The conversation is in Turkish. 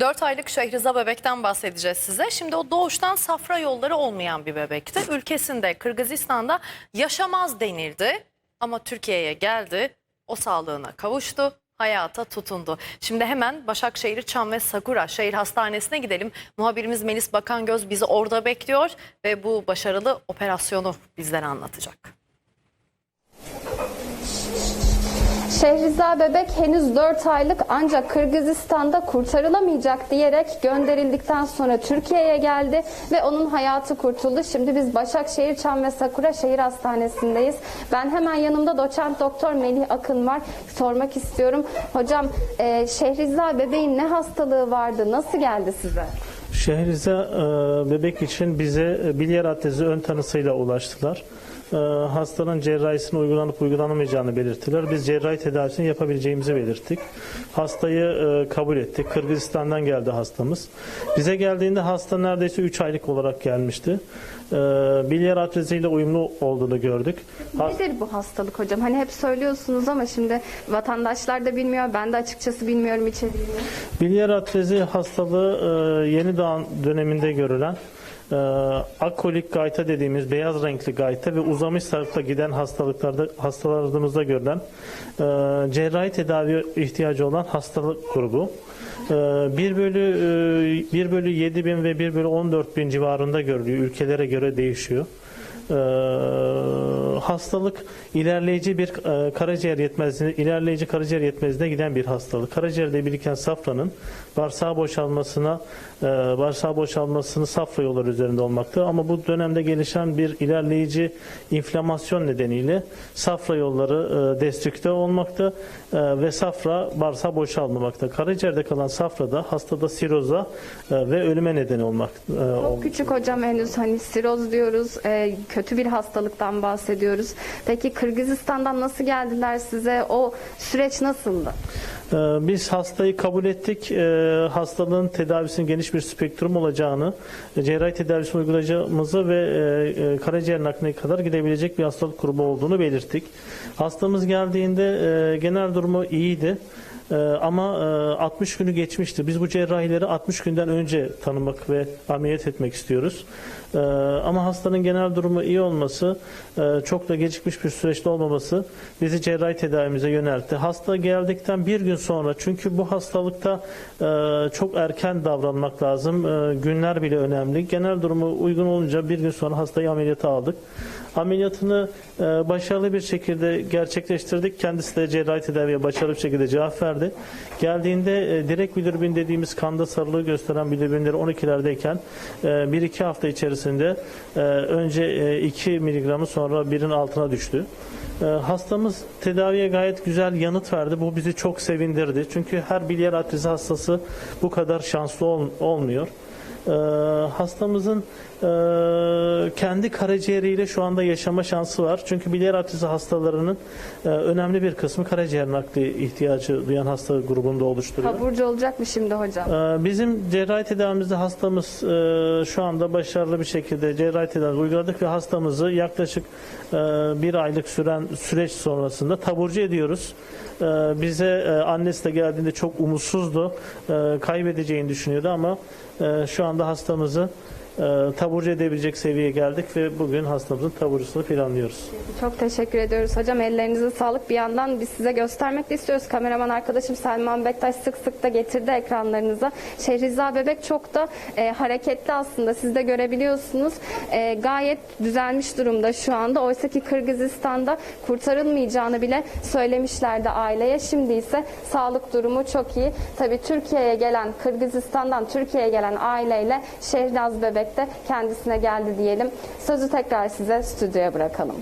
4 aylık Şehriza bebekten bahsedeceğiz size. Şimdi o doğuştan safra yolları olmayan bir bebekti. Ülkesinde Kırgızistan'da yaşamaz denirdi ama Türkiye'ye geldi. O sağlığına kavuştu, hayata tutundu. Şimdi hemen Başakşehir Çam ve Sakura Şehir Hastanesi'ne gidelim. Muhabirimiz Melis Bakangöz bizi orada bekliyor ve bu başarılı operasyonu bizlere anlatacak. Şehriza bebek henüz 4 aylık ancak Kırgızistan'da kurtarılamayacak diyerek gönderildikten sonra Türkiye'ye geldi ve onun hayatı kurtuldu. Şimdi biz Başakşehir Çam ve Sakura Şehir Hastanesi'ndeyiz. Ben hemen yanımda doçent doktor Melih Akın var. Sormak istiyorum. Hocam e, Şehriza bebeğin ne hastalığı vardı? Nasıl geldi size? Şehrize e, bebek için bize e, bilyar atezi ön tanısıyla ulaştılar. E, hastanın cerrahisine uygulanıp uygulanamayacağını belirttiler. Biz cerrahi tedavisini yapabileceğimizi belirttik. Hastayı e, kabul ettik. Kırgızistan'dan geldi hastamız. Bize geldiğinde hasta neredeyse 3 aylık olarak gelmişti. E, bilyar atreziyle uyumlu olduğunu gördük. Nedir bu hastalık hocam? Hani hep söylüyorsunuz ama şimdi vatandaşlar da bilmiyor. Ben de açıkçası bilmiyorum içeriğini. Bilyar atrezi hastalığı e, yeni doğan döneminde görülen e, akolik gayta dediğimiz beyaz renkli gayta ve uzamış sarıkla giden hastalıklarda hastalarımızda görülen e, cerrahi tedavi ihtiyacı olan hastalık grubu. E, 1 bölü e, 1 bölü 7 bin ve 1 bölü 14 bin civarında görülüyor. Ülkelere göre değişiyor. Ee, hastalık ilerleyici bir e, karaciğer yetmezliğine, ilerleyici karaciğer yetmezliğine giden bir hastalık. Karaciğerde biriken safranın bağırsağa boşalmasına, e, bağırsağa boşalmasını safra yolları üzerinde olmakta. Ama bu dönemde gelişen bir ilerleyici inflamasyon nedeniyle safra yolları e, destrükte olmakta e, ve safra bağırsağa boşalmamakta. Karaciğerde kalan safra da hastada siroza e, ve ölüme neden olmak. e, Çok küçük hocam henüz hani siroz diyoruz. e, kötü bir hastalıktan bahsediyoruz. Peki Kırgızistan'dan nasıl geldiler size? O süreç nasıldı? Ee, Biz hastayı kabul ettik. Ee, Hastalığın tedavisinin geniş bir spektrum olacağını, cerrahi tedavisini uygulayacağımızı ve e, e, karaciğer nakline kadar gidebilecek bir hastalık grubu olduğunu belirttik. Hastamız geldiğinde e, genel durumu iyiydi. Ee, ama e, 60 günü geçmişti. Biz bu cerrahileri 60 günden önce tanımak ve ameliyat etmek istiyoruz. Ee, ama hastanın genel durumu iyi olması, e, çok da gecikmiş bir süreçte olmaması bizi cerrahi tedavimize yöneltti. Hasta geldikten bir gün sonra, çünkü bu hastalıkta e, çok erken davranmak lazım. E, günler bile önemli. Genel durumu uygun olunca bir gün sonra hastayı ameliyata aldık. Ameliyatını e, başarılı bir şekilde gerçekleştirdik. Kendisi de cerrahi tedaviye başarılı bir şekilde cevap verdi. Geldiğinde e, direkt bilirubin dediğimiz kanda sarılığı gösteren bilirubinleri 12'lerdeyken e, 1-2 hafta içerisinde e, önce e, 2 miligramı sonra birin altına düştü. E, Hastamız tedaviye gayet güzel yanıt verdi. Bu bizi çok sevindirdi. Çünkü her bilyar atrizi hastası bu kadar şanslı ol- olmuyor. Ee, hastamızın e, kendi karaciğeriyle şu anda yaşama şansı var. Çünkü bilyar atrizi hastalarının e, önemli bir kısmı karaciğer nakli ihtiyacı duyan hasta grubunda oluşturuyor. Taburcu olacak mı şimdi hocam? Ee, Bizim cerrahi tedavimizde hastamız e, şu anda başarılı bir şekilde cerrahi tedavi uyguladık ve hastamızı yaklaşık e, bir aylık süren süreç sonrasında taburcu ediyoruz. E, Bize e, annesi de geldiğinde çok umutsuzdu, e, kaybedeceğini düşünüyordu ama e, şu anda hastamızı e, taburcu edebilecek seviyeye geldik ve bugün hastamızın taburcusunu planlıyoruz. Çok teşekkür ediyoruz hocam. Ellerinize sağlık. Bir yandan biz size göstermek de istiyoruz. Kameraman arkadaşım Selman Bektaş sık sık da getirdi ekranlarınıza. Şehriza bebek çok da e, hareketli aslında. Siz de görebiliyorsunuz. E, gayet düzelmiş durumda şu anda. Oysa ki Kırgızistan'da kurtarılmayacağını bile söylemişlerdi aileye. Şimdi ise sağlık durumu çok iyi. Tabii Türkiye'ye gelen Kırgızistan'dan Türkiye'ye gelen aileyle Şehraz bebek de kendisine geldi diyelim. Sözü tekrar size stüdyoya bırakalım.